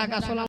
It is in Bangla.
তোমার মনে?